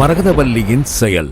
மரகதவல்லியின் செயல்.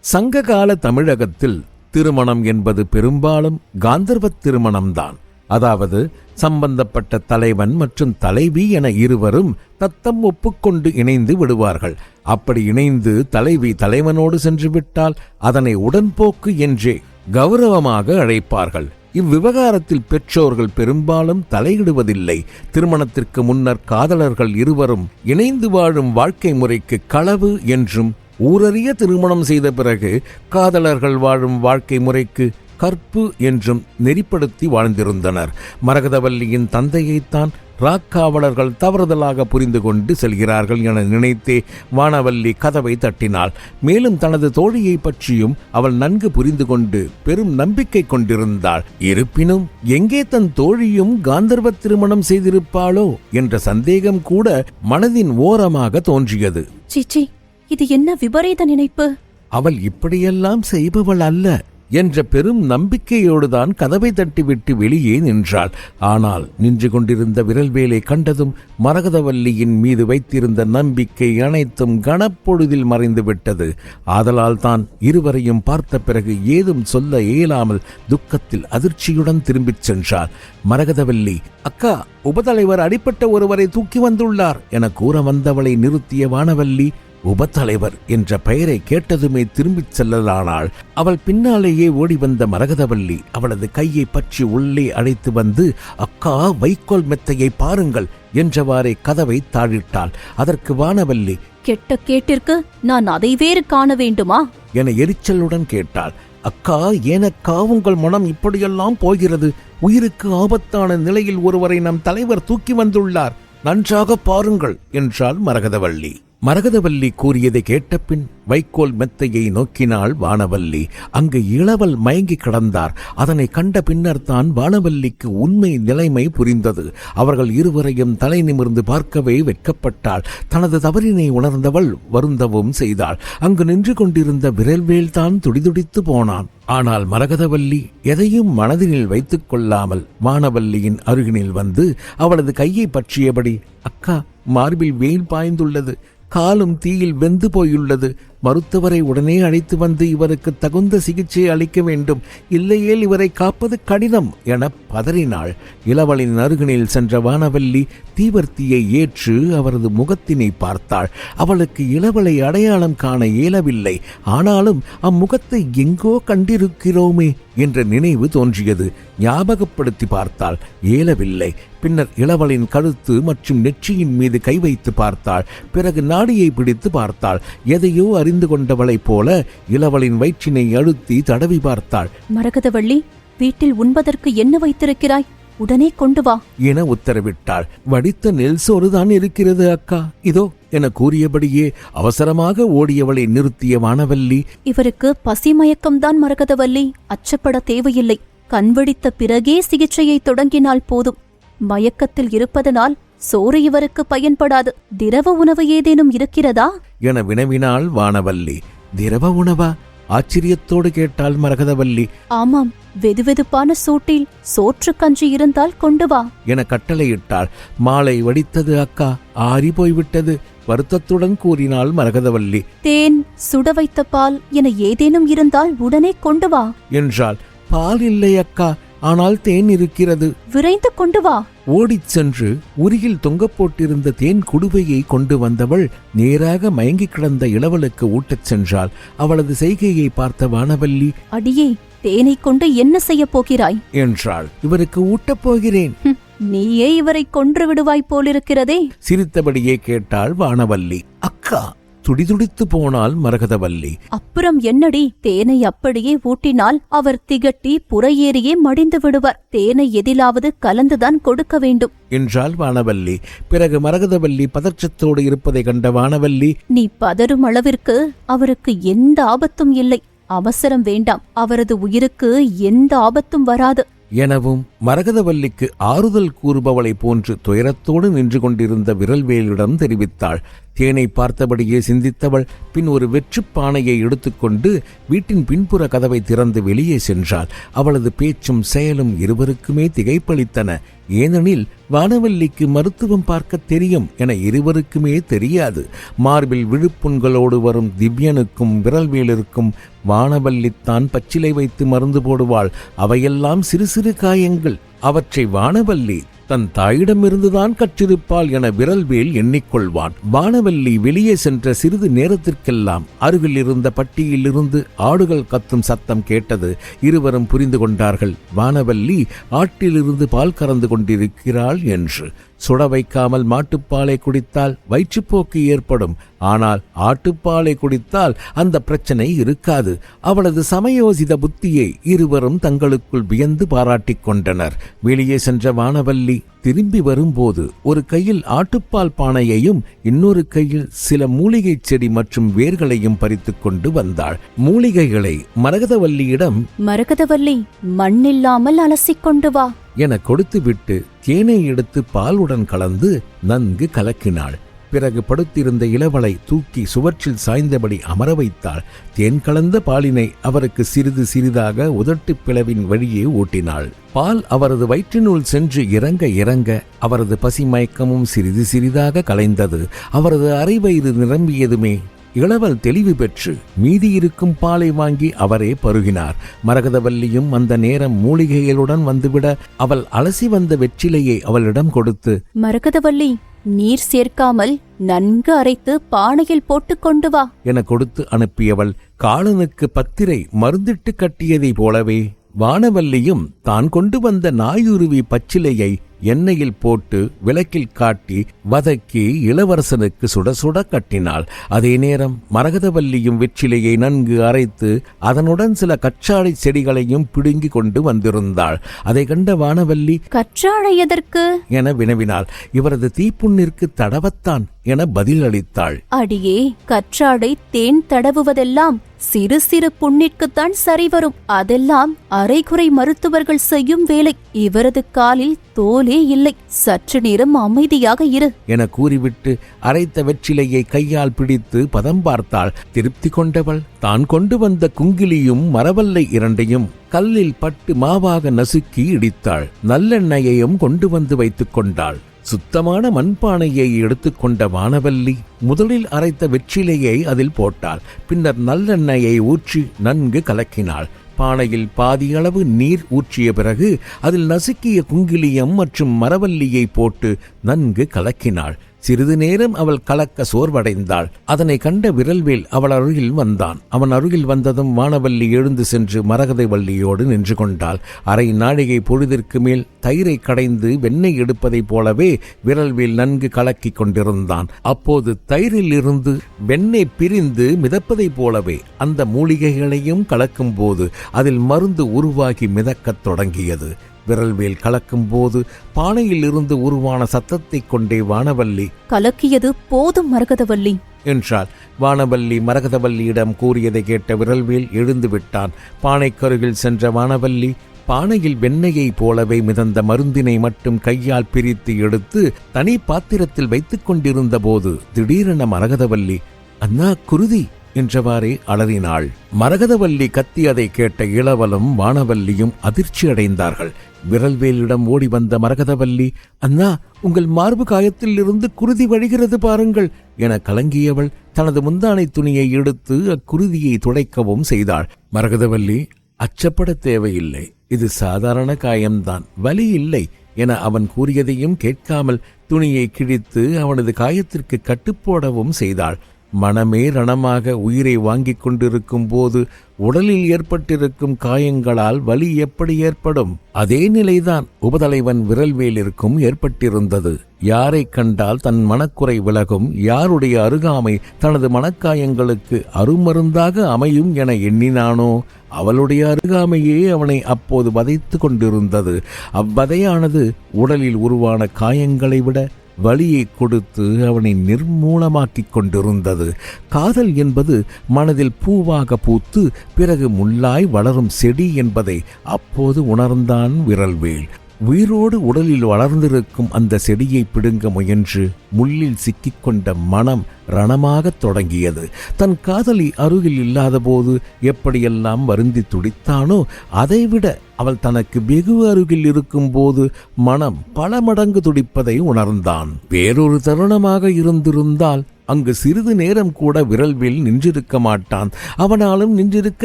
சங்ககால தமிழகத்தில் திருமணம் என்பது பெரும்பாலும் காந்தர்வ திருமணம்தான். அதாவது சம்பந்தப்பட்ட தலைவன் மற்றும் தலைவி என இருவரும் தத்தம் ஒப்புக்கொண்டு இணைந்து விடுவார்கள். அப்படி இணைந்து தலைவி தலைவனோடு சென்று விட்டால் அதனை உடன்போக்கு என்றே கௌரவமாக அழைப்பார்கள். இவ்விவகாரத்தில் பெற்றோர்கள் பெரும்பாலும் தலையிடுவதில்லை. திருமணத்திற்கு முன்னர் காதலர்கள் இருவரும் இணைந்து வாழும் வாழ்க்கை முறைக்கு களவு என்றும் ஊரறிய திருமணம் செய்த பிறகு காதலர்கள் வாழும் வாழ்க்கை முறைக்கு கற்பு என்றும் நெறிப்படுத்தி வாழ்ந்திருந்தனர். மரகதவல்லியின் தந்தையைத்தான் ராக்காவலர்கள் தவறுதலாக புரிந்து கொண்டு செல்கிறார்கள் என நினைத்தே வானவல்லி கதவை தட்டினாள். மேலும் தனது தோழியை பற்றியும் அவள் நன்கு புரிந்து கொண்டு பெரும் நம்பிக்கை கொண்டிருந்தாள். இருப்பினும் எங்கே தன் தோழியும் காந்தர்வ திருமணம் செய்திருப்பாளோ என்ற சந்தேகம் கூட மனதின் ஓரமாக தோன்றியது. சீச்சி இது என்ன விபரீத நினைப்பு? அவள் இப்படியெல்லாம் செய்பவள் அல்ல. என்ற பெரும் நம்பிக்கையோடுதான் கதவை தட்டிவிட்டு வெளியே நின்றாள். ஆனால் நின்று கொண்டிருந்த விரல்வேலை கண்டதும் மரகதவல்லியின் மீது வைத்திருந்த நம்பிக்கை அனைத்தும் கனப்பொழுதில் மறைந்து விட்டது ஆதலால் தான் இருவரையும் பார்த்த பிறகு ஏதும் சொல்ல இயலாமல் துக்கத்தில் அதிர்ச்சியுடன் திரும்பிச் சென்றாள் மரகதவல்லி அக்கா உபதலைவர் அடிப்பட்ட ஒருவரை தூக்கி வந்துள்ளார் என கூற வந்தவளை நிறுத்திய வானவல்லி உபத்தலைவர் என்ற பெயரை கேட்டதுமே திரும்பிச் செல்லலானாள். அவள் பின்னாலேயே ஓடி வந்த மரகதவல்லி அவளது கையை பற்றி உள்ளே அழைத்து வந்து அக்கா வைக்கோல் மெத்தையை பாருங்கள் என்றவாறே கதவை தாழிட்டாள். அதற்கு வானவல்லி. கெட்ட கேட்டிற்கு நான் அதை வேறு காண வேண்டுமா? என எரிச்சலுடன் கேட்டாள். அக்கா ஏனக்கா உங்கள் மனம் இப்படியெல்லாம் போகிறது? உயிருக்கு ஆபத்தான நிலையில் ஒருவரை நம் தலைவர் தூக்கி வந்துள்ளார். நன்றாக பாருங்கள் என்றாள் மரகதவள்ளி மரகதவல்லி கூறியதை கேட்டபின் வைக்கோல் மெத்தையை நோக்கினாள் வானவல்லி. அங்கு இளவல் மயங்கி கிடந்தார். அதனை கண்ட பின்னர் தான் வானவல்லிக்கு உண்மை நிலைமை புரிந்தது. அவர்கள் இருவரையும் தலை நிமிர்ந்து பார்க்கவே வெட்கப்பட்டாள். தனது தவறினை உணர்ந்தவள் வருந்தவும் செய்தாள். அங்கு நின்று கொண்டிருந்த விரல்வேல் தான் துடிதுடித்து போனான். ஆனால் மரகதவல்லி எதையும் மனதினில் வைத்துக் கொள்ளாமல் வானவல்லியின் அருகினில் வந்து அவளது கையை பற்றியபடி அக்கா மார்பில் வெயில் பாய்ந்துள்ளது. காலும் தீயில் வெந்து போயுள்ளது. மருத்துவரை உடனே அழைத்து வந்து இவருக்கு தகுந்த சிகிச்சை அளிக்க வேண்டும். இல்லையேல் இவரை காப்பது கடினம் என பதறினாள். இளவலின் அருகினில் சென்ற வானவல்லி தீவர்த்தியை ஏற்று அவரது முகத்தினை பார்த்தாள். அவளுக்கு இளவலை அடையாளம் காண இயலவில்லை. ஆனாலும் அம்முகத்தை எங்கோ கண்டிருக்கிறோமே என்ற நினைவு தோன்றியது. ஞாபகப்படுத்தி பார்த்தாள். இயலவில்லை. பின்னர் இளவலின் கழுத்து மற்றும் நெற்றியின் மீது கை வைத்து பார்த்தாள். பிறகு நாடியை பிடித்து பார்த்தாள். எதையோ அறிந்து கொண்டவளைப் போல இளவலின் வயிற்றினை அழுத்தி தடவி பார்த்தாள். மரகதவள்ளி வீட்டில் உண்பதற்கு என்ன வைத்திருக்கிறாய்? உடனே கொண்டு வா. என உத்தரவிட்டாள். வடித்த நெல் சோறுதான் இருக்கிறது அக்கா. இதோ என கூறியபடியே அவசரமாக ஓடியவளை நிறுத்திய வானவல்லி இவருக்கு பசி மயக்கம்தான் மரகதவல்லி. அச்சப்பட தேவையில்லை. கண்விழித்த பிறகே சிகிச்சையை தொடங்கினால் போதும். மயக்கத்தில் இருப்பதனால் சோறு இவருக்கு பயன்படாது. திரவ உணவு ஏதேனும் இருக்கிறதா? என வினவினாள் வானவல்லி. திரவ உணவா? ஆச்சரியத்தோடு கேட்டாள் மரகதவல்லி. ஆமாம் வெதுவெதுப்பான சூட்டில் சோற்று கஞ்சி இருந்தால் கொண்டு வா. என கட்டளையிட்டாள். மாலை வடித்தது அக்கா ஆறி போய்விட்டது வருத்தத்துடன் கூறினாள் மரகதவல்லி. தேன் சுட வைத்த பால் என ஏதேனும் இருந்தால் உடனே கொண்டு வா. என்றாள். பால் இல்லை அக்கா ஆனால் தேன் இருக்கிறது. விரைந்து கொண்டு வா. ஓடிச் சென்று உரியில் தொங்கப் போட்டிருந்த தேன் குடுவையை கொண்டு வந்தவள் நேராக மயங்கிக் கிடந்த இளவலுக்கு ஊட்டச் சென்றாள். அவளது செய்கையை பார்த்த வானவல்லி அடியே தேனை கொண்டு என்ன செய்யப் போகிறாய்? என்றாள். இவருக்கு ஊட்டப் போகிறேன். ஹம், நீயே இவரை கொன்று விடுவாய் போலிருக்கிறதே. சிரித்தபடியே கேட்டாள் வானவல்லி. அக்கா துடிதுடித்து போனாள் மரகதவல்லி. அப்புறம் என்னடி? தேனை அப்படியே ஊட்டினால் அவர் திகட்டி புறையேறியே மடிந்து விடுவார். தேனை எதிலாவது கலந்துதான் கொடுக்க வேண்டும். என்றாள் வானவல்லி. பிறகு மரகதவல்லி பதற்றத்தோடு இருப்பதை கண்ட வானவல்லி நீ பதறும் அளவிற்கு அவருக்கு எந்த ஆபத்தும் இல்லை. அவசரம் வேண்டாம். அவரது உயிருக்கு எந்த ஆபத்தும் வராது. எனவும் மரகதவல்லிக்கு ஆறுதல் கூறுபவளைப் போன்று துயரத்தோடு நின்று கொண்டிருந்த விரல்வேலிடம் தெரிவித்தாள். தேனை பார்த்தபடியே சிந்தித்தவள் பின் ஒரு வெற்றுப் பானையை எடுத்துக்கொண்டு வீட்டின் பின்புற கதவை திறந்து வெளியே சென்றாள். அவளது பேச்சும் செயலும் இருவருக்குமே திகைப்பளித்தன. ஏனெனில் வானவல்லிக்கு மருத்துவம் பார்க்க தெரியும் என இருவருக்குமே தெரியாது. மார்பில் விழுப்புண்களோடு வரும் திவ்யனுக்கும் விரல்வேலிற்கும் வானவல்லித்தான் பச்சிலை வைத்து மருந்து போடுவாள். அவையெல்லாம் சிறு சிறு காயங்கள். அவற்றை வானவல்லி தன் தாயிடமிருந்துதான் கற்றிருப்பாள் என விரல்வேல் எண்ணிக்கொள்வான். வானவல்லி வெளியே சென்ற சிறிது நேரத்திற்கெல்லாம் அருகில் இருந்த பட்டியிலிருந்து ஆடுகள் கத்தும் சத்தம் கேட்டது இருவரும் புரிந்து கொண்டார்கள். வானவல்லி ஆட்டிலிருந்து பால் கறந்து கொண்டிருக்கிறாள் என்று. சுட வைக்காமல் மாட்டுப்பாலை குடித்தால் வயிற்றுப்போக்கு ஏற்படும். ஆனால் ஆட்டுப்பாலை குடித்தால் அந்த பிரச்சனை இருக்காது. அவளது சமயோசித புத்தியை இருவரும் தங்களுக்குள் வியந்து பாராட்டிக் கொண்டனர். வெளியே சென்ற வானவல்லி திரும்பி வரும்போது ஒரு கையில் ஆட்டுப்பால் பானையையும் இன்னொரு கையில் சில மூலிகைச் செடி மற்றும் வேர்களையும் பறித்துக் கொண்டு வந்தாள். மூலிகைகளை மரகதவல்லியிடம் மரகதவல்லி மண்ணில்லாமல் அலசிக் கொண்டு வா. என கொடுத்துவிட்டு தேனை எடுத்து பாலுடன் கலந்து நன்கு கலக்கினாள். பிறகு படுத்திருந்த இளவலை தூக்கி சுவற்றில் சாய்ந்தபடி அமர வைத்தாள். தேன் கலந்த பாலினை அவருக்கு சிறிது சிறிதாக உதட்டுப் பிளவின் வழியே ஊட்டினாள் பால் அவரது வயிற்றினுள் சென்று இறங்க இறங்க அவரது பசி மயக்கமும் சிறிது சிறிதாக கலைந்தது. அவரது அரைவயிறு நிரம்பியதுமே இளவல் தெளிவு பெற்று மீதி இருக்கும் பாலை வாங்கி அவரே பருகினார். மரகதவல்லியும் அந்த நேரம் மூலிகைகளுடன் வந்துவிட அவள் அலசி வந்த வெற்றிலையை அவளிடம் கொடுத்து மரகதவல்லி நீர் சேர்க்காமல் நன்கு அரைத்து பானையில் போட்டுக் கொண்டு வா. என கொடுத்து அனுப்பியவள் காலனுக்கு பத்திரை மருந்திட்டு கட்டியதைப் போலவே வானவல்லியும் தான் கொண்டு வந்த நாயுருவி பச்சிலையை எண்ணெயில் போட்டு விளக்கில் காட்டி வதக்கி இளவரசனுக்கு சுட சுட கட்டினாள். அதே நேரம் மரகதவல்லியும் வெற்றிலையை நன்கு அரைத்து அதனுடன் சில கற்றாழை செடிகளையும் பிடுங்கி கொண்டு வந்திருந்தாள். அதை கண்ட வானவல்லி கற்றாழை எதற்கு? என வினவினாள். இவரது தீப்புண்ணிற்கு தடவத்தான். என பதிலளித்தாள். அடியே கற்றாழை தேன் தடவுவதெல்லாம் சிறு சிறு புண்ணிற்குத்தான் சரி வரும் அதெல்லாம் அரைகுறை மருத்துவர்கள் செய்யும் வேலை. இவரது காலில் தோலே இல்லை. சற்று நேரம் அமைதியாக இரு. என கூறிவிட்டு அரைத்த வெற்றிலையை கையால் பிடித்து பதம் பார்த்தாள். திருப்தி கொண்டவள். தான் கொண்டு வந்த குங்கிலியும் மரவல்லை இரண்டையும் கல்லில் பட்டு மாவாக நசுக்கி இடித்தாள். நல்லெண்ணெயையும் கொண்டு வந்து வைத்துக் கொண்டாள். சுத்தமான மண்பானையை எடுத்துக்கொண்ட வானவல்லி முதலில் அரைத்த வெற்றிலையை அதில் போட்டாள். பின்னர் நல்லெண்ணெயை ஊற்றி நன்கு கலக்கினாள். பானையில் பாதியளவு நீர் ஊற்றிய பிறகு அதில் நசுக்கிய குங்கிலியம் மற்றும் மரவல்லியை போட்டு நன்கு கலக்கினாள். சிறிது நேரம் அவள் கலக்க சோர்வடைந்தாள். அதனை கண்ட விரல்வேல் அவள் அருகில் வந்தான். அவன் அருகில் வந்ததும் வானவல்லி எழுந்து சென்று மரகதை வள்ளியோடு நின்று கொண்டாள். அரை நாழிகை பொழுதிற்கு மேல் தயிரை கடைந்து வெண்ணெய் எடுப்பதைப் போலவே விரல்வேல் நன்கு கலக்கிக் கொண்டிருந்தான். அப்போது தயிரில் இருந்து வெண்ணெய் பிரிந்து மிதப்பதைப் போலவே அந்த மூலிகைகளையும் கலக்கும்போது அதில் மருந்து உருவாகி மிதக்கத் தொடங்கியது. விரல்வேல் கலக்கும்போது பானையில் இருந்து உருவான சத்தத்தைக் கொண்டே வானவல்லி கலக்கியது போதும் மரகதவல்லி. என்றாள். வானவல்லி மரகதவல்லியிடம் கூறியதை கேட்ட விரல்வேல் எழுந்து விட்டான். பானைக்கருகில் சென்ற வானவல்லி பானையில் வெண்ணெயைப் போலவே மிதந்த மருந்தினை மட்டும் கையால் பிரித்து எடுத்து தனி பாத்திரத்தில் வைத்துக் கொண்டிருந்த போது திடீரென மரகதவல்லி அண்ணா குருதி! என்றவாறே அலறினாள். மரகதவல்லி கத்தியதை கேட்ட இளவலும் வானவல்லியும் அதிர்ச்சி அடைந்தார்கள் விரல்வேலிடம் ஓடி வந்த மரகதவல்லி அண்ணா உங்கள் மார்பு காயத்தில் இருந்து குருதி வழிகிறது பாருங்கள் என கலங்கியவள் தனது முந்தானை துணியை எடுத்து அக்குருதியை துடைக்கவும் செய்தாள். மரகதவல்லி அச்சப்பட தேவையில்லை. இது சாதாரண காயம்தான். வலி இல்லை என அவன் கூறியதையும் கேட்காமல் துணியை கிழித்து அவனது காயத்திற்கு கட்டுப்போடவும் செய்தாள். மனமே ரணமாக உயிரை வாங்கிக் கொண்டிருக்கும் போது உடலில் ஏற்பட்டிருக்கும் காயங்களால் வலி எப்படி ஏற்படும்? அதே நிலைதான் உபதலைவன் விரல்வேலிற்கும் ஏற்பட்டிருந்தது. யாரை கண்டால் தன் மனக்குறை விலகும்? யாருடைய அருகாமை தனது மனக்காயங்களுக்கு அருமருந்தாக அமையும் என எண்ணினானோ? அவளுடைய அருகாமையே அவனை அப்போது வதைத்து கொண்டிருந்தது. அவ்வதையானது உடலில் உருவான காயங்களை விட வலியை கொடுத்து அவனை நிர்மூலமாக்கிக் கொண்டிருந்தது. காதல் என்பது மனதில் பூவாக பூத்து பிறகு முள்ளாய் வளரும் செடி என்பதை அப்போது உணர்ந்தான் விரல்வேல். உயிரோடு உடலில் வளர்ந்திருக்கும் அந்த செடியை பிடுங்க முயன்று முள்ளில் சிக்கிக்கொண்ட மனம் ரணமாகத் தொடங்கியது. தன் காதலி அருகில் இல்லாதபோது எப்படியெல்லாம் வருந்தி துடித்தானோ அதைவிட அவள் தனக்கு வெகு அருகில் இருக்கும்போது மனம் பல மடங்கு துடிப்பதை உணர்ந்தான். வேறொரு தருணமாக இருந்திருந்தால் அங்கு சிறிது நேரம் கூட விரல்வில் நின்றிருக்க மாட்டான். அவனாலும் நின்றிருக்க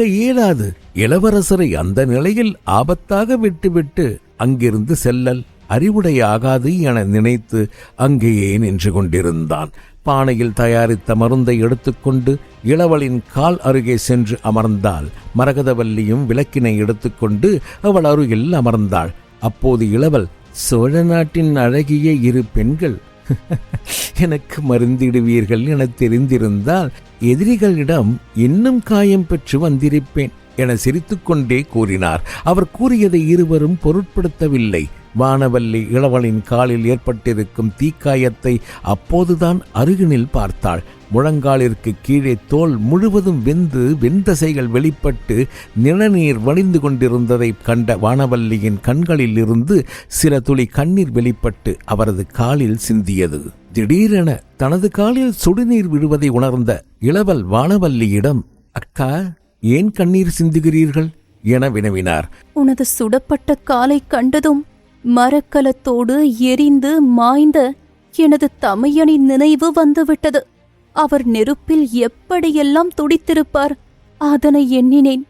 இயலாது. இளவரசரை அந்த நிலையில் ஆபத்தாக விட்டுவிட்டு அங்கிருந்து செல்லல் அறிவுடையாகாது என நினைத்து அங்கேயே நின்று கொண்டிருந்தான். பானையில் தயாரித்த மருந்தை எடுத்துக்கொண்டு இளவலின் கால் அருகே சென்று அமர்ந்தாள். மரகதவல்லியும் விளக்கினை எடுத்துக்கொண்டு அவள் அருகில் அமர்ந்தாள். அப்போது இளவல் சோழ நாட்டின் அழகிய இரு பெண்கள். எனக்கு மருந்திடுவீர்கள் என தெரிந்திருந்தால் எதிரிகளிடம் இன்னும் காயம் பெற்று வந்திருப்பேன். என சிரித்துக்கொண்டே கூறினார். அவர் கூறியதை இருவரும் பொருட்படுத்தவில்லை. வானவல்லி இளவலின் காலில் ஏற்பட்டிருக்கும் தீக்காயத்தை அப்போதுதான் அருகினில் பார்த்தாள். முழங்காலிற்கு கீழே தோல் முழுவதும் வெந்து வெந்தசைகள் வெளிப்பட்டு நிணநீர் வழிந்து கொண்டிருந்ததை கண்ட வானவல்லியின் கண்களில் இருந்து சில துளி கண்ணீர் வெளிப்பட்டு அவரது காலில் சிந்தியது. திடீரென தனது காலில் சுடுநீர் விழுவதை உணர்ந்த இளவல் வானவல்லியிடம் அக்கா ஏன் கண்ணீர் சிந்துகிறீர்கள்? என வினவினார். உனது சுடப்பட்ட காலை கண்டதும் மரக்கலத்தோடு எரிந்து மாய்ந்த எனது தமையனின் நினைவு வந்துவிட்டது. அவர் நெருப்பில் எப்படியெல்லாம் துடித்திருப்பார் அதனை எண்ணினேன்.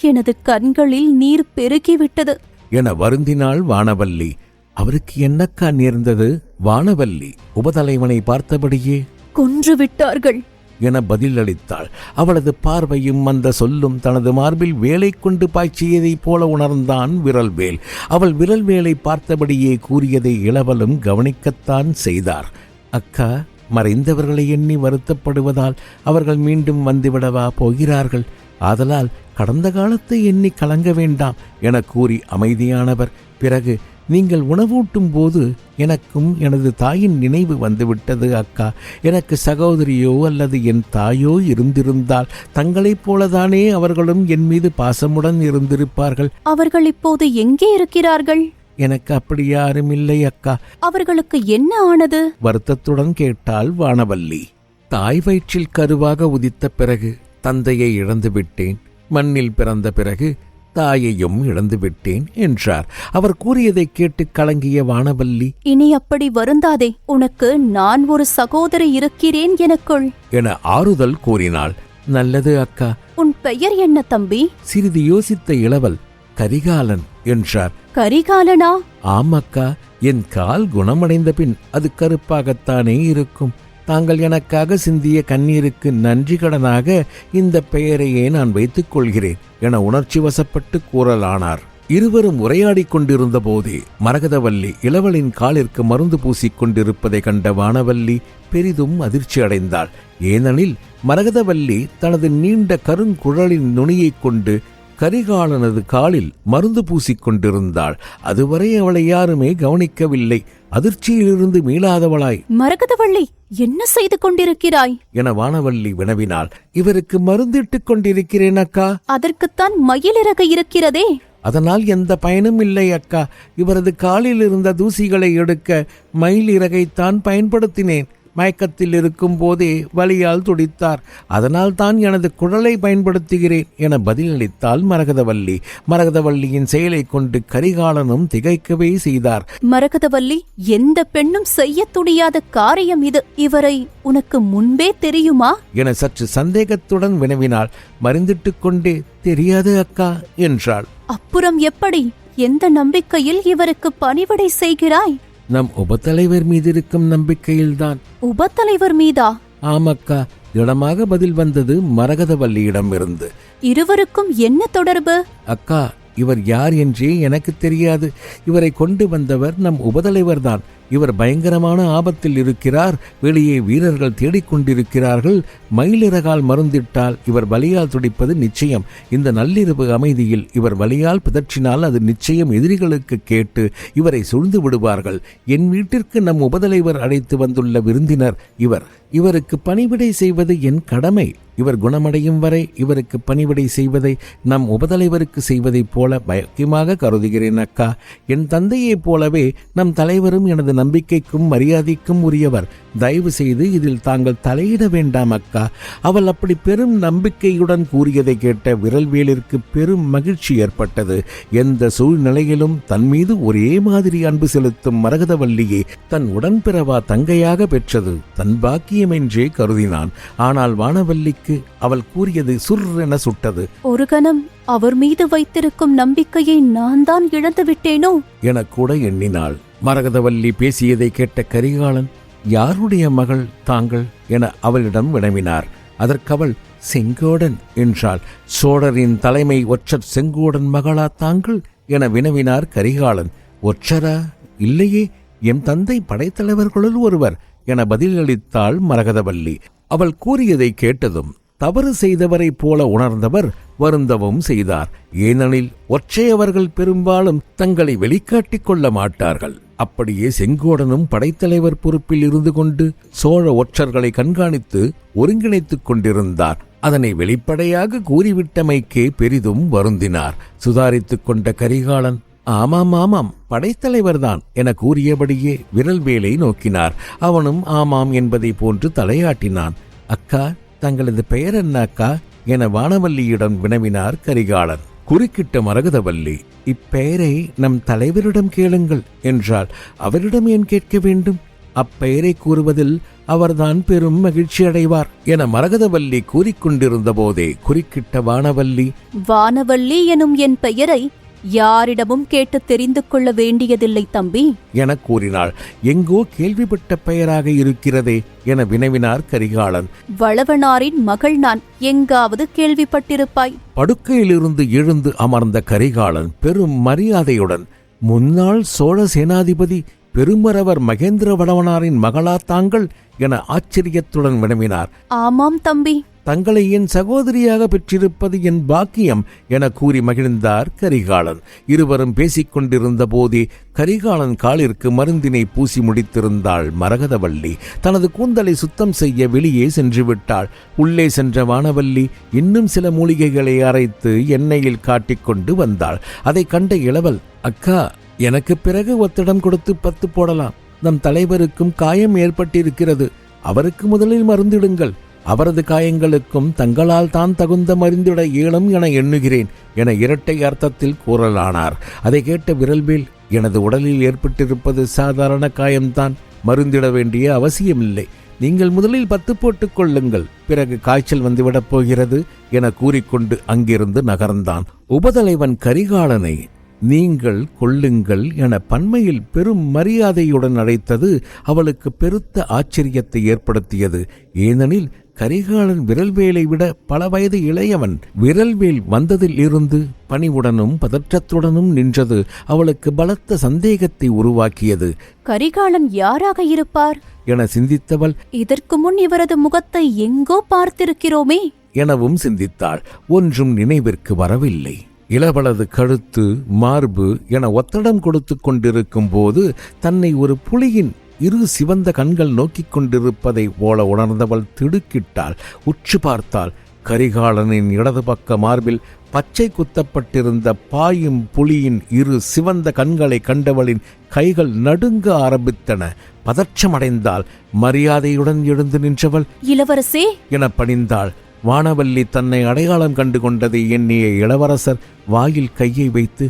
எனது கண்களில் நீர் பெருகிவிட்டது. என வருந்தினாள் வானவல்லி. அவருக்கு என்னக்கா நேர்ந்தது? வானவல்லி உபதலைவனை பார்த்தபடியே. கொன்று விட்டார்கள் என பதிலளித்தாள். அவளது பார்வையும் அந்த சொல்லும் தனது மார்பில் வேலை கொண்டு பாய்ச்சியதைப் போல உணர்ந்தான் விரல்வேல். அவள் விரல்வேலை பார்த்தபடியே கூறியதை இளவலும் கவனிக்கத்தான் செய்தார். அக்கா மறைந்தவர்களை எண்ணி வருத்தப்படுவதால் அவர்கள் மீண்டும் வந்துவிடவா போகிறார்கள்? ஆதலால் கடந்த காலத்தை எண்ணி கலங்க வேண்டாம் என கூறி அமைதியானவர். பிறகு நீங்கள் உணவூட்டும் போது எனக்கும் எனது தாயின் நினைவு வந்துவிட்டது அக்கா. எனக்கு சகோதரியோ அல்லது என் தாயோ இருந்திருந்தால் தங்களைப் போலதானே அவர்களும் என் மீது பாசமுடன் இருந்திருப்பார்கள். அவர்கள் இப்போது எங்கே இருக்கிறார்கள்? எனக்கு அப்படி யாரும் இல்லை அக்கா. அவர்களுக்கு என்ன ஆனது? வருத்தத்துடன் கேட்டாள் வானவல்லி. தாய் வயிற்றில் கருவாக உதித்த பிறகு தந்தையை இழந்து விட்டேன் மண்ணில் பிறந்த பிறகு தாயையும் இழந்து விட்டேன் என்றார். அவர் கூறியதைக் கேட்டு கலங்கிய வானவல்லி இனி அப்படி வருந்தாதே உனக்கு நான் ஒரு சகோதரி இருக்கிறேன் எனக்குள். என ஆறுதல் கூறினாள். நல்லது அக்கா. உன் பெயர் என்ன தம்பி? சிறிது யோசித்த இளவல் கரிகாலன் என்றார். கரிகாலனா? ஆம் அக்கா என் கால் குணமடைந்த பின் அது கருப்பாகத்தானே இருக்கும். தாங்கள் எனக்காக சிந்திய கண்ணீருக்கு நன்றி கடனாக இந்த பெயரையே நான் வைத்துக் கொள்கிறேன் என உணர்ச்சி வசப்பட்டு கூறலானார். இருவரும் உரையாடிக் கொண்டிருந்த போதே மரகதவல்லி இளவலின் காலிற்கு மருந்து பூசிக் கொண்டிருப்பதை கண்ட வானவல்லி பெரிதும் அதிர்ச்சி அடைந்தாள். ஏனெனில் மரகதவல்லி தனது நீண்ட கருங்குழலின் நுனியைக் கொண்டு கரிகாலனது காலில் மருந்து பூசிக் கொண்டிருந்தாள் அதுவரை அவளை யாருமே கவனிக்கவில்லை. அதிர்ச்சியிலிருந்து மீளாதவளாய். மரகதவள்ளி என்ன செய்து கொண்டிருக்கிறாய்? என வானவல்லி வினவினாள். இவருக்கு மருந்திட்டுக் கொண்டிருக்கிறேன் அக்கா. அதற்குத்தான் மயிலிறகு இருக்கிறதே. அதனால் எந்த பயனும் இல்லை அக்கா. இவரது காலில் இருந்த தூசிகளை எடுக்க மயில் இறகைத்தான் பயன்படுத்தினேன். மயக்கத்தில் இருக்கும் போதே வலியால் துடித்தார். அதனால் தான் எனது குழலை பயன்படுத்துகிறேன் என பதிலளித்தாள் மரகதவல்லி. மரகதவல்லியின் செயலை கொண்டு கரிகாலனும் திகைக்கவே செய்தார். மரகதவல்லி எந்த பெண்ணும் செய்ய துடியாத காரியம் இது? இவரை உனக்கு முன்பே தெரியுமா? என சற்று சந்தேகத்துடன் வினவினாள். மருந்திட்டுக் கொண்டே தெரியாது அக்கா என்றாள். அப்புறம் எப்படி? எந்த நம்பிக்கையில் இவருக்கு பணிவிடை செய்கிறாய்? நம் உபத்தலைவர் மீது இருக்கும் நம்பிக்கையில்தான். உபத்தலைவர் மீதா? ஆமக்கா திடமாக பதில் வந்தது மரகதவல்லியிடமிருந்து. இருவருக்கும் என்ன தொடர்பு? அக்கா இவர் யார் என்றே எனக்கு தெரியாது. இவரை கொண்டு வந்தவர் நம் உபதலைவர்தான் இவர் பயங்கரமான ஆபத்தில் இருக்கிறார். வெளியே வீரர்கள் தேடிக்கொண்டிருக்கிறார்கள். மயிலிறகால் மருந்திட்டால் இவர் வலியால் துடிப்பது நிச்சயம். இந்த நள்ளிரவு அமைதியில் இவர் வலியால் பிதற்றினால் அது நிச்சயம் எதிரிகளுக்கு கேட்டு இவரை சூழ்ந்து விடுவார்கள். என் வீட்டிற்கு நம் உபதலைவர் அழைத்து வந்துள்ள விருந்தினர் இவர். இவருக்கு பணிவிடை செய்வது என் கடமை. இவர் குணமடையும் வரை இவருக்கு பணிவிடை செய்வதை நம் உபதலைவருக்கு செய்வதைப் போல பயக்கியமாக கருதுகிறேன் அக்கா. என் தந்தையைப் போலவே நம் தலைவரும் எனது நம்பிக்கைக்கும் மரியாதைக்கும் உரியவர். தயவு செய்து இதில் தாங்கள் தலையிட வேண்டாம் அக்கா. அவள் அப்படி பெரும் நம்பிக்கையுடன் கூறியதை கேட்ட விரல்வேலிற்கு பெரும் மகிழ்ச்சி ஏற்பட்டது. எந்த சூழ்நிலையிலும் தன் மீது ஒரே மாதிரி அன்பு செலுத்தும் மரகதவல்லியை தன் உடன்பிறவா தங்கையாக பெற்றது. தன் பாக்கியமென்றே கருதினான். ஆனால் வானவல்லிக்கு அவள் கூறியது சுர்ரென சுட்டது. ஒரு கணம் அவர் மீது வைத்திருக்கும் நம்பிக்கையை நான் தான் இழந்து விட்டேனோ? எனக் கூட எண்ணினாள். மரகதவல்லி பேசியதை கேட்ட கரிகாலன் யாருடைய மகள் தாங்கள்? என அவளிடம் வினவினார். அதற்கவள் செங்கோடன் என்றாள். சோழரின் தலைமை ஒற்றர் செங்கோடன் மகளா தாங்கள்? என வினவினார் கரிகாலன். ஒற்றரா? இல்லையே. எம் தந்தை படைத்தலைவர்களுள் ஒருவர். என பதிலளித்தாள் மரகதவல்லி. அவள் கூறியதை கேட்டதும் தவறு செய்தவரைப் போல உணர்ந்தவர் வருந்தவும் செய்தார். ஏனெனில் ஒற்றையவர்கள் பெரும்பாலும் தங்களை வெளிக்காட்டிக் கொள்ள மாட்டார்கள். அப்படியே செங்கோடனும் படைத்தலைவர் பொறுப்பில் இருந்து கொண்டு சோழ ஒற்றர்களை கண்காணித்து ஒருங்கிணைத்துக் கொண்டிருந்தார். அதனை வெளிப்படையாக கூறிவிட்டமைக்கே பெரிதும் வருந்தினார். சுதாரித்துக் கொண்ட கரிகாலன் ஆமாம் ஆமாம். படைத்தலைவர்தான் என கூறியபடியே விரல் வேலை நோக்கினார். அவனும் ஆமாம் என்பதை போன்று தலையாட்டினான். அக்கா தங்களது பெயர் என்ன அக்கா? என வானவல்லியிடம் வினவினார் கரிகாலன். குறுக்கிட்ட மரகதவல்லி இப்பெயரை நம் தலைவரிடம் கேளுங்கள் என்றால் அவரிடம் ஏன் கேட்க வேண்டும்? அப்பெயரை கூறுவதில் அவர்தான் பெரும் மகிழ்ச்சி அடைவார் என மரகதவல்லி கூறிக்கொண்டிருந்த போதே குறுக்கிட்ட வானவல்லி வானவல்லி எனும் என் பெயரை யாரிடமும் கேட்டு தெரிந்து கொள்ள வேண்டியதில்லை தம்பி. எனக் கூறினாள். எங்கோ கேள்விப்பட்ட பெயராக இருக்கிறதே என வினவினார் கரிகாலன். வளவனாரின் மகள் நான் எங்காவது கேள்விப்பட்டிருப்பாய். படுக்கையிலிருந்து எழுந்து அமர்ந்த கரிகாலன் பெரும் மரியாதையுடன் முன்னாள் சோழ சேனாதிபதி பெருமரவர் மகேந்திர வளவனாரின் மகளா தாங்கள் என ஆச்சரியத்துடன் வினவினார். ஆமாம் தம்பி. தங்களை என் சகோதரியாக பெற்றிருப்பது என் பாக்கியம் என கூறி மகிழ்ந்தார் கரிகாலன். இருவரும் பேசிக் கொண்டிருந்த போதே கரிகாலன் காலிற்கு மருந்தினை பூசி முடித்திருந்தாள் மரகதவள்ளி தனது கூந்தலை சுத்தம் செய்ய வெளியே சென்று விட்டாள் உள்ளே சென்ற வானவல்லி இன்னும் சில மூலிகைகளை அரைத்து எண்ணெயில் காட்டிக்கொண்டு வந்தாள். அதை கண்ட இளவல் அக்கா எனக்கு பிறகு ஒத்திடம் கொடுத்து பத்து போடலாம். நம் தலைவருக்கும் காயம் ஏற்பட்டிருக்கிறது. அவருக்கு முதலில் மருந்திடுங்கள். அவரது காயங்களுக்கும் தங்களால் தான் தகுந்த மருந்திட இயலும் என எண்ணுகிறேன் என இரட்டை அர்த்தத்தில் கூறலானார். அதை கேட்ட விரல்வேல் எனது உடலில் ஏற்பட்டிருப்பது சாதாரண காயம்தான். மருந்திட வேண்டிய அவசியமில்லை. நீங்கள் முதலில் பத்து போட்டுக் கொள்ளுங்கள். பிறகு காய்ச்சல் வந்துவிடப் போகிறது என கூறிக்கொண்டு அங்கிருந்து நகர்ந்தான். உபதலைவன் கரிகாலனை நீங்கள் கொள்ளுங்கள் என பன்மையில் பெரும் மரியாதையுடன் அழைத்தது அவளுக்கு பெருத்த ஆச்சரியத்தை ஏற்படுத்தியது. ஏனெனில் கரிகாலன் விரல்வேலை விட பல வயது இளையவன். விரல்வேல் வந்ததில் இருந்து பணிவுடனும் பதற்றத்துடனும் நின்றது. அவளுக்கு பலத்த சந்தேகத்தை உருவாக்கியது. கரிகாலன் யாராக இருப்பார்? என சிந்தித்தவள் இதற்கு முன் இவரது முகத்தை எங்கோ பார்த்திருக்கிறோமே. எனவும் சிந்தித்தாள். ஒன்றும் நினைவிற்கு வரவில்லை. இளவலது கழுத்து மார்பு என ஒத்தடம் கொடுத்து கொண்டிருக்கும் போது தன்னை ஒரு புலியின் இரு சிவந்த கண்கள் நோக்கிக் கொண்டிருப்பதை போல உணர்ந்தவள் திடுக்கிட்டாள். உற்று பார்த்தாள் கரிகாலனின் இடது பக்க மார்பில் பச்சை குத்தப்பட்டிருந்த பாயும் புலியின் இரு சிவந்த கண்களை கண்டவளின் கைகள் நடுங்க ஆரம்பித்தன. பதற்றமடைந்தாள் மரியாதையுடன் எழுந்து நின்றவள். இளவரசே! என பணிந்தாள். வானவல்லி தன்னை அடையாளம் கண்டு கொண்டதை எண்ணிய இளவரசர் வாயில் கையை வைத்து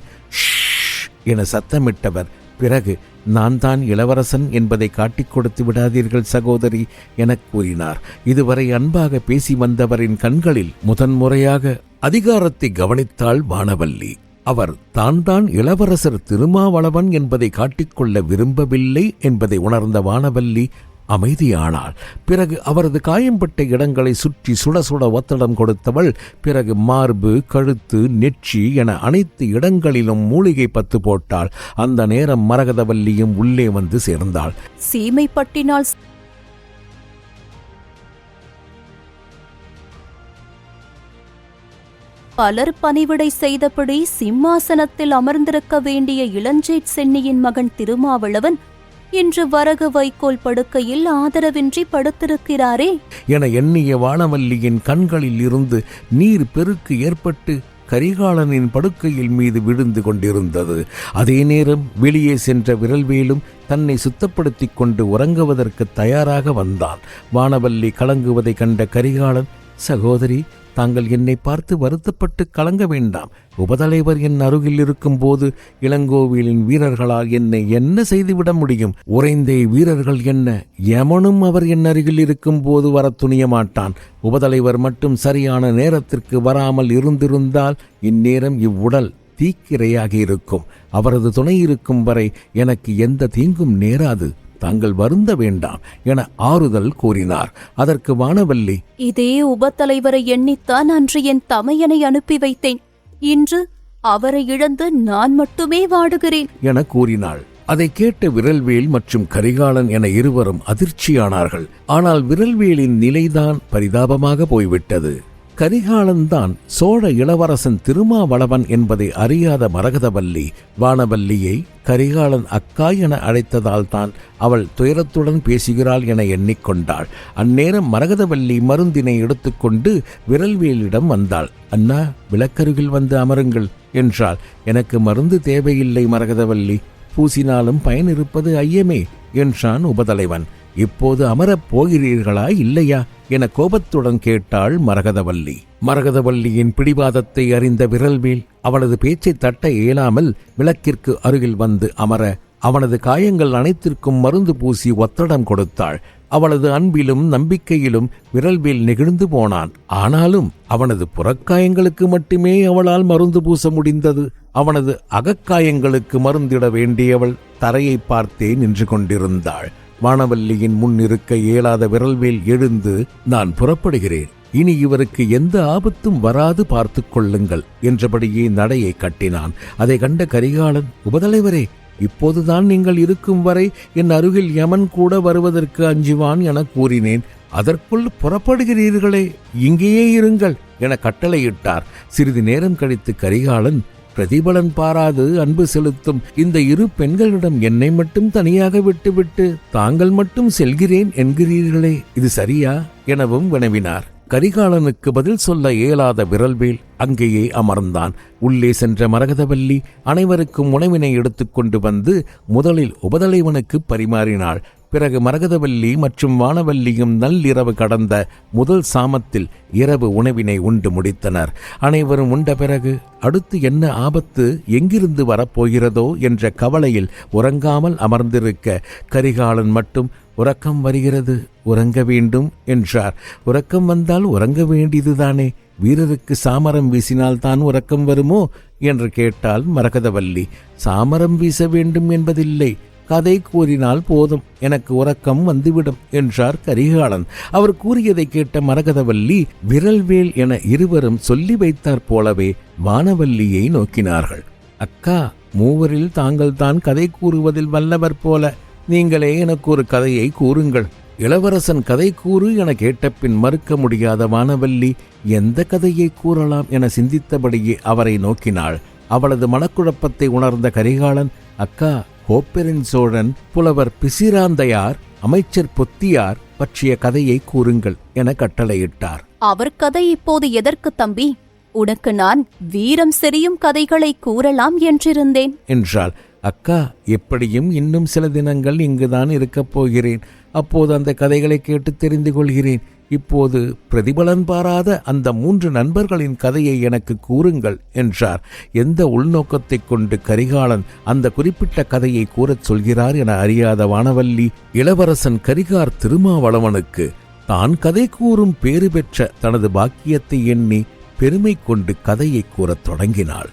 என சத்தமிட்டவர். பிறகு நான் தான் இளவரசன் என்பதை காட்டிக் கொடுத்து விடாதீர்கள் சகோதரி எனக் கூறினார். இதுவரை அன்பாக பேசி வந்தவரின் கண்களில் முதன்முறையாக அதிகாரத்தை கவனித்தாள் வானவல்லி. அவர் தான் தான் இளவரசர் திருமாவளவன் என்பதை காட்டிக்கொள்ள விரும்பவில்லை என்பதை உணர்ந்த வானவல்லி அமைதியானாள். பிறகு அவரது காயம்பட்ட இடங்களை சுற்றி சுட சுட ஒத்தடம் கொடுத்தவள் பிறகு மார்பு கழுத்து நெற்றி என அனைத்து இடங்களிலும் மூலிகை பத்து போட்டாள். அந்த நேரம் மரகதவல்லியும் உள்ளே வந்து சேர்ந்தாள். சீமை பட்டினால் பலர் பணிவிடை செய்தபடி சிம்மாசனத்தில் அமர்ந்திருக்க வேண்டிய இளஞ்சேட் சென்னியின் மகன் திருமாவளவன் இன்று வரகு வைக்கோல் படுக்கையில் ஆதரவின்றி படுத்திருக்கிறாரே. என எண்ணிய வானவல்லியின் கண்களில் இருந்து நீர் பெருக்கு ஏற்பட்டு கரிகாலனின் படுக்கையில் மீது விழுந்து கொண்டிருந்தது. அதே நேரம் வெளியே சென்ற விரல்வேலும் தன்னை சுத்தப்படுத்திக் கொண்டு உறங்குவதற்கு தயாராக வந்தான். வானவல்லி கலங்குவதைக் கண்ட கரிகாலன் சகோதரி தாங்கள் என்னை பார்த்து வருத்தப்பட்டு கலங்க வேண்டாம். உபதலைவர் என் அருகில் இருக்கும்போது இளங்கோவிலின் வீரர்களால் என்னை என்ன செய்துவிட முடியும்? உறைந்தே வீரர்கள் என்ன? எமனும் அவர் என் அருகில் இருக்கும்போது வர துணிய மாட்டான். உபதலைவர் மட்டும் சரியான நேரத்திற்கு வராமல் இருந்திருந்தால் இந்நேரம் இவ்வுடல் தீக்கிரையாகி இருக்கும். அவரது துணை இருக்கும் வரை எனக்கு எந்த தீங்கும் நேராது. தாங்கள் வருந்த வேண்டாம் என ஆறுதல் கூறினார். அதற்கு வானவல்லி இதே உபத்தலைவரை எண்ணித்தான் அன்று என் தமையனை அனுப்பி வைத்தேன். இன்று அவரை இழந்து நான் மட்டுமே வாடுகிறேன். என கூறினாள். அதை கேட்ட விரல்வேல் மற்றும் கரிகாலன் என இருவரும் அதிர்ச்சியானார்கள். ஆனால் விரல்வேலின் நிலைதான் பரிதாபமாக போய்விட்டது. கரிகாலன்தான் சோழ இளவரசன் திருமாவளவன் என்பதை அறியாத மரகதவல்லி வானவல்லியை கரிகாலன் அக்கா என அழைத்ததால் தான் அவள் துயரத்துடன் பேசுகிறாள் என எண்ணிக்கொண்டாள். அந்நேரம் மரகதவல்லி மருந்தினை எடுத்துக்கொண்டு விரல்வேலிடம் வந்தாள். அண்ணா விளக்கருகில் வந்து அமருங்கள் என்றாள். எனக்கு மருந்து தேவையில்லை மரகதவல்லி. பூசினாலும் பயன் இருப்பது ஐயமே என்றான் உபதலைவன். இப்போது அமரப் போகிறீர்களா இல்லையா? என கோபத்துடன் கேட்டாள் மரகதவல்லி. மரகதவல்லியின் பிடிவாதத்தை அறிந்த விரல்வேல் அவளது பேச்சை தட்ட இயலாமல் விளக்கிற்கு அருகில் வந்து அமர அவனது காயங்கள் அனைத்திற்கும் மருந்து பூசி ஒத்தடம் கொடுத்தாள். அவளது அன்பிலும் நம்பிக்கையிலும் விரல்வேல் நெகிழ்ந்து போனான். ஆனாலும் அவனது புறக்காயங்களுக்கு மட்டுமே அவளால் மருந்து பூச முடிந்தது. அவனது அகக்காயங்களுக்கு மருந்திட வேண்டியவள் தரையை பார்த்தே நின்று கொண்டிருந்தாள். வானவல்லியின் முன் இருக்க இயலாத விரல்வேல் எழுந்து நான் புறப்படுகிறேன். இனி இவருக்கு எந்த ஆபத்தும் வராது பார்த்து கொள்ளுங்கள் என்றபடியே நடையை கட்டினான். அதை கண்ட கரிகாலன் உபதலைவரே இப்போதுதான் நீங்கள் இருக்கும் வரை என் அருகில் யமன் கூட வருவதற்கு அஞ்சுவான் என கூறினேன். அதற்குள் புறப்படுகிறீர்களே இங்கேயே இருங்கள் என கட்டளையிட்டார். சிறிது நேரம் கழித்து கரிகாலன் பிரதிபலன் பாராது அன்பு செலுத்தும் இந்த இரு பெண்களிடம் என்னை மட்டும் தனியாக விட்டுவிட்டு தாங்கள் மட்டும் செல்கிறேன் என்கிறீர்களே இது சரியா? எனவும் வினவினார். கரிகாலனுக்கு பதில் சொல்ல இயலாத விரல்வேல் அங்கேயே அமர்ந்தான். உள்ளே சென்ற மரகதவல்லி அனைவருக்கும் உணவினை எடுத்துக்கொண்டு வந்து முதலில் உபதலைவனுக்கு பரிமாறினாள். பிறகு மரகதவல்லி மற்றும் வானவல்லியும் நள்ளிரவு கடந்த முதல் சாமத்தில் இரவு உணவினை உண்டு முடித்தனர். அனைவரும் உண்ட பிறகு அடுத்து என்ன ஆபத்து எங்கிருந்து வரப்போகிறதோ என்ற கவலையில் உறங்காமல் அமர்ந்திருக்க கரிகாலன் மட்டும் உறக்கம் வருகிறது உறங்க வேண்டும் என்றார். உறக்கம் வந்தால் உறங்க வேண்டியதுதானே? வீரருக்கு சாமரம் வீசினால் தான் உறக்கம் வருமோ? என்று கேட்டால் மரகதவல்லி. சாமரம் வீச வேண்டும் என்பதில்லை. கதை கூறினால் போதும். எனக்கு உறக்கம் வந்துவிடும் என்றார் கரிகாலன். அவர் கூறியதை கேட்ட மரகதவல்லி விரல்வேல் என இருவரும் சொல்லி வைத்தாற் போலவே வானவல்லியை நோக்கினார்கள். அக்கா மூவரில் தாங்கள் தான் கதை கூறுவதில் வல்லவர் போல. நீங்களே எனக்கு ஒரு கதையை கூறுங்கள். இளவரசன் கதை கூறு என கேட்டபின் மறுக்க முடியாத வானவல்லி எந்த கதையை கூறலாம் என சிந்தித்தபடியே அவரை நோக்கினாள். அவளது மனக்குழப்பத்தை உணர்ந்த கரிகாலன் அக்கா கோப்பெருஞ் சோழன் புலவர் பிசிராந்தையார் அமைச்சர் பொத்தியார் பற்றிய கதையை கூறுங்கள் என கட்டளையிட்டார். அவர் கதை இப்போது எதற்கு தம்பி? உனக்கு நான் வீரம் செறியும் கதைகளை கூறலாம் என்றிருந்தேன். என்றாள். அக்கா எப்படியும் இன்னும் சில தினங்கள் இங்குதான் இருக்கப் போகிறேன். அப்போது அந்த கதைகளை கேட்டு தெரிந்து கொள்கிறேன். இப்போது பிரதிபலன் பாராத அந்த மூன்று நண்பர்களின் கதையை எனக்கு கூறுங்கள் என்றார். எந்த உள்நோக்கத்தைக் கொண்டு கரிகாலன் அந்த குறிப்பிட்ட கதையை கூறச் சொல்கிறார் என அறியாத வானவல்லி இளவரசன் கரிகார் திருமாவளவனுக்கு தான் கதை கூறும் பேறு பெற்ற தனது பாக்கியத்தை எண்ணி பெருமை கொண்டு கதையை கூறத் தொடங்கினாள்.